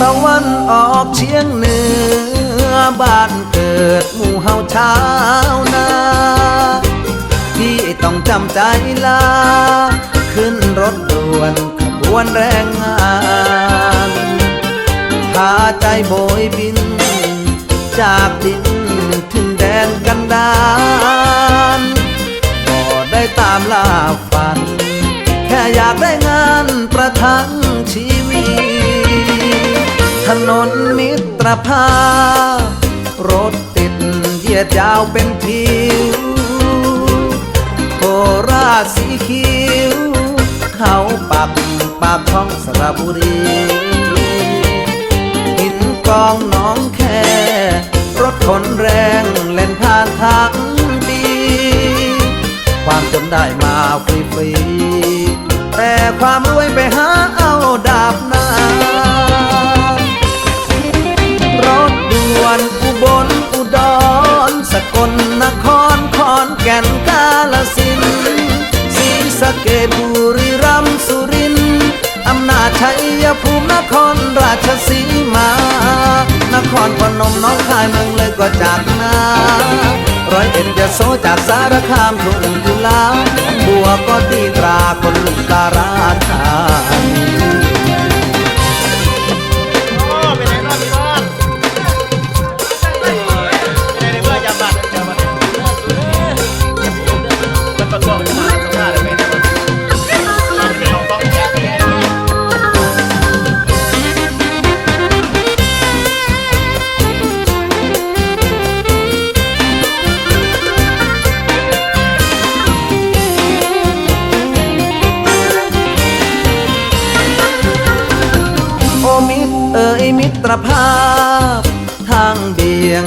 ตะวันออกเชียงเหนือ บ้านเกิดหมู่เฮาชาวนาที่ต้องจำใจลา ขึ้นรถด่วนขบวนแรงงานพาใจโบยบิน จากดินถึงแดนกันดานบ่ได้ตามล่าฝัน แค่อยากได้งานประทัง ตรภารถติดเหยียดยาวเป็นผิวโคราชสีคิวเขาปักปากท้องสระบุรีหินกองน้องแค่รถขนแรงเล่นผ่านทางดี ความจนได้มาฟรีๆแต่ความรวยไปหา ชัยภูมินครราชสีมา นครพนมน้องคายเมืองเลยก็จากนาร้อยเอ็ดยโสจากสารคามทุ่งกุลาบัวก็ตีตราคนลุกตาราชา ยมิตรภาพ ทางเบี่ยง